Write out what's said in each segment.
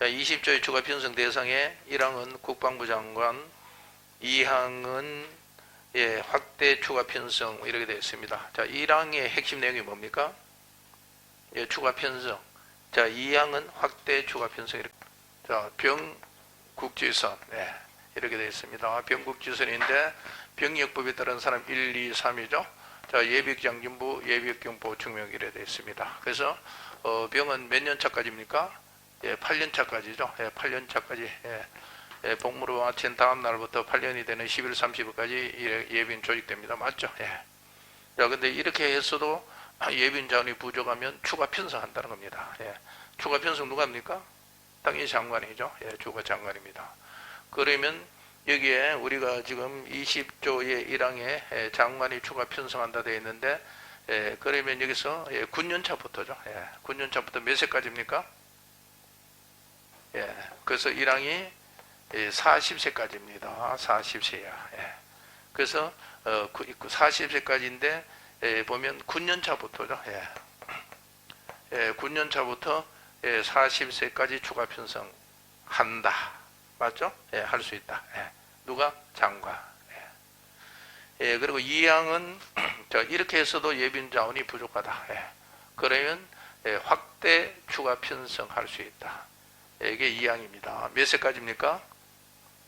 자, 20조의 추가 편성 대상에 1항은 국방부 장관, 2항은 예, 확대 추가 편성 뭐 이렇게 되어 있습니다. 자, 1항의 핵심 내용이 뭡니까? 예, 추가 편성. 자, 2항은 확대 추가 편성 이렇게. 자, 병국지선. 예, 이렇게 되어 있습니다. 병국지선인데 병력법에 따른 사람 1, 2, 3이죠. 자, 예비장군부, 예비경보 중명 이래 되어 있습니다. 그래서 어, 병은 몇 년 차까지입니까? 예, 8년 차까지죠. 예, 8년 차까지. 예. 예, 복무를 마친 다음 날부터 8년이 되는 11월 30일까지 예 비인 조직됩니다. 맞죠? 예. 자, 근데 이렇게 했어도 예비인 자원이 부족하면 추가 편성한다는 겁니다. 예. 추가 편성 누가 합니까? 당연히 장관이죠. 예, 추가 장관입니다. 그러면 여기에 우리가 지금 20조의 1항에 예, 장관이 추가 편성한다 되어 있는데 예, 그러면 여기서 예, 9년차부터죠. 예, 9년차부터 몇 세까지입니까? 예, 그래서 1항이 40세까지입니다. 40세야. 예. 그래서 어, 40세까지인데 예, 보면 9년 차부터죠. 예. 예, 9년 차부터 예, 40세까지 추가 편성한다. 맞죠? 예, 할 수 있다. 예. 누가 장관. 예. 예, 그리고 이항은 자, 이렇게 해서도 예빈 자원이 부족하다. 예. 그러면 예, 확대 추가 편성할 수 있다. 예, 이게 이항입니다. 몇 세까지입니까?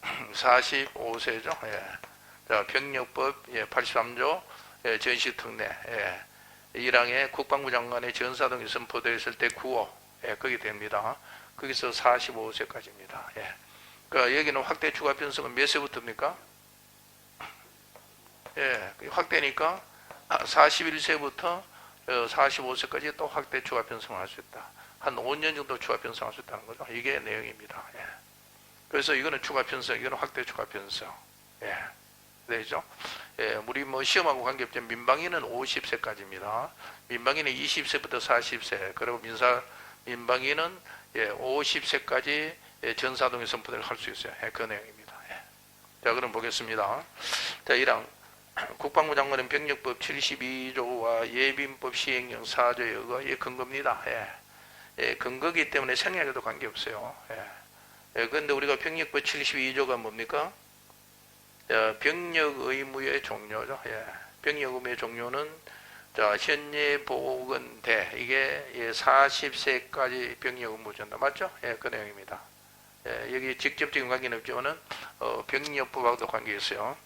45세죠. 예. 자, 병력법 예, 83조 예, 전시특례 예. 1항에 국방부 장관의 전사동이 선포되어 있을 때 9호 예, 거기 됩니다. 거기서 45세까지입니다. 예. 그러니까 여기는 확대 추가 편성은 몇 세부터입니까? 예, 확대니까 41세부터 45세까지 또 확대 추가 편성을 할 수 있다. 한 5년 정도 추가 편성할 수 있다는 거죠. 이게 내용입니다. 예. 그래서 이거는 추가 편성, 이거는 확대 추가 편성. 예. 되죠? 예, 우리 뭐 시험하고 관계없지만 민방위는 50세까지입니다. 민방위는 20세부터 40세, 그리고 민사 민방위는 예, 50세까지 예, 전사동의 선포를 할 수 있어요. 예, 그 내용입니다. 예. 자, 그럼 보겠습니다. 자, 1항 국방부 장관은 병력법 72조와 예빈법 시행령 4조에 의거 예, 근거입니다. 예. 예, 근거기 때문에 생략해도 관계없어요. 예. 예, 그런데 우리가 병력법 72조가 뭡니까? 자, 병력 의무의 종료죠. 예. 병력 의무의 종료는 자, 현재 보건 대 이게 예, 40세까지 병력 의무 전다 맞죠? 예, 그 내용입니다. 예, 여기 직접적인 관계는 없지만은 어, 병력법하고도 관계 있어요.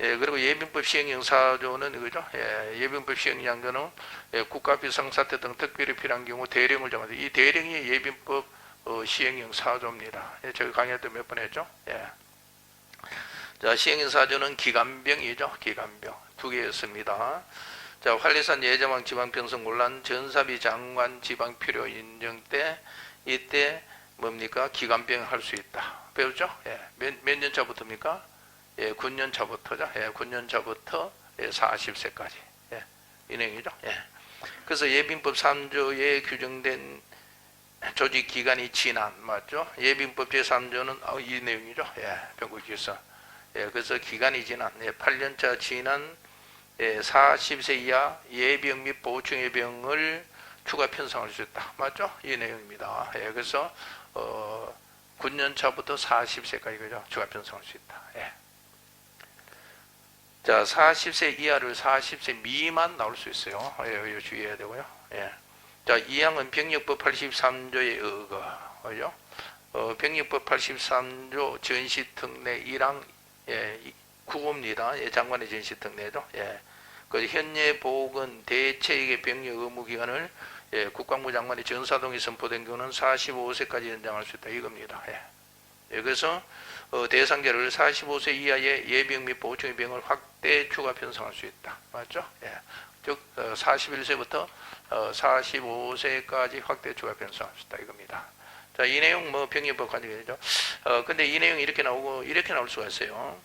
예, 그리고 예비법 시행령 4조는 이거죠. 예, 예비법 시행령은 예, 국가 비상사태 등 특별히 필요한 경우 대령을 정하죠. 이 대령이 예비법 어, 시행령 4조입니다. 예, 제가 강의 때 몇 번 했죠. 예. 자, 시행령 4조는 기간병이죠. 기간병. 두 개였습니다. 자, 활리산 예자왕 지방편성 곤란 전사비 장관 지방 필요 인정 때 이때 뭡니까? 기간병 할 수 있다. 배웠죠? 예. 몇, 몇 년 차부터입니까? 예, 9년 차부터죠. 예, 9년 차부터 예, 40세까지. 예. 이 내용이죠. 예. 그래서 예빈법 3조에 규정된 조직 기간이 지난 맞죠? 예빈법 제3조는 어, 이 내용이죠. 예, 병국기서. 예, 그래서 기간이 지난 예, 8년차 지난 예, 40세 이하 예병 및 보충 예병을 추가 편성할 수 있다. 맞죠? 이 내용입니다. 예, 그래서 어, 9년 차부터 40세까지 그죠? 추가 편성할 수 있다. 예. 자, 40세 이하를 40세 미만 나올 수 있어요. 예, 이거 주의해야 되고요. 예. 자, 이 항은 병력법 83조의 의거, 그죠? 어, 병력법 83조 전시특례 1항 예, 9호입니다. 예, 장관의 전시특례죠. 예. 그 현재 보건 대체익의 병력 의무 기간을 예, 국방부 장관이 전사동이 선포된 경우는 45세까지 연장할 수 있다 이겁니다. 예. 예, 그래서 어, 대상자를 45세 이하의 예병 및 보충 병을 확대 추가 편성할 수 있다. 맞죠? 예. 즉 어, 41세부터 어, 45세까지 확대 추가 편성할 수 있다 이겁니다. 자, 이 내용 뭐 병력법 관계죠. 어, 근데 이 내용이 이렇게 나오고 이렇게 나올 수가 있어요.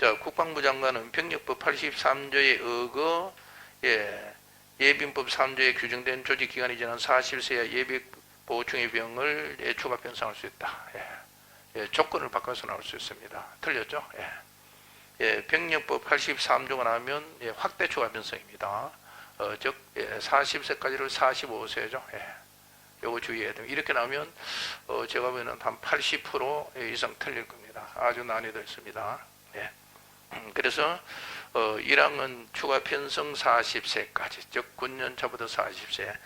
자, 국방부 장관은 병력법 83조에 의거 예, 예빈법 3조에 규정된 조직 기간이 지난 40세야 예비 보충의 병을 예, 추가 편성할 수 있다. 예. 예, 조건을 바꿔서 나올 수 있습니다. 틀렸죠? 예. 예, 병력법 83조가 나오면 예, 확대 추가 변성입니다. 어, 즉 예, 40세까지를 45세죠. 예. 요거 주의해야 됩니다. 이렇게 나오면 어, 제가 보기에는 한80% 이상 틀릴 겁니다. 아주 난이도 있습니다. 예. 음, 그래서 어, 1항은 추가 편성 40세까지, 즉 9년 차부터 40세.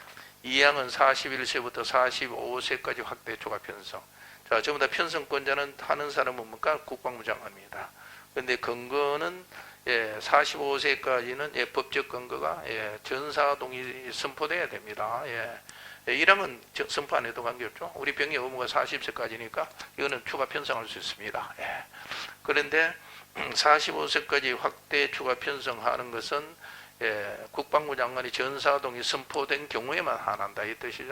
2항은 41세부터 45세까지 확대 추가 편성. 자, 전부 다 편성권자는 하는 사람은 뭡니까? 국방부 장관입니다. 근데 근거는 예, 45세까지는 예, 법적 근거가 예, 전사동이 선포돼야 됩니다. 예. 예, 1항은 저- 선포 안 해도 관계없죠. 우리 병의 의무가 40세까지니까 이거는 추가 편성할 수 있습니다. 예. 그런데 45세까지 확대 추가 편성하는 것은 예, 국방부 장관이 전사동이 선포된 경우에만 한한다 이 뜻이죠.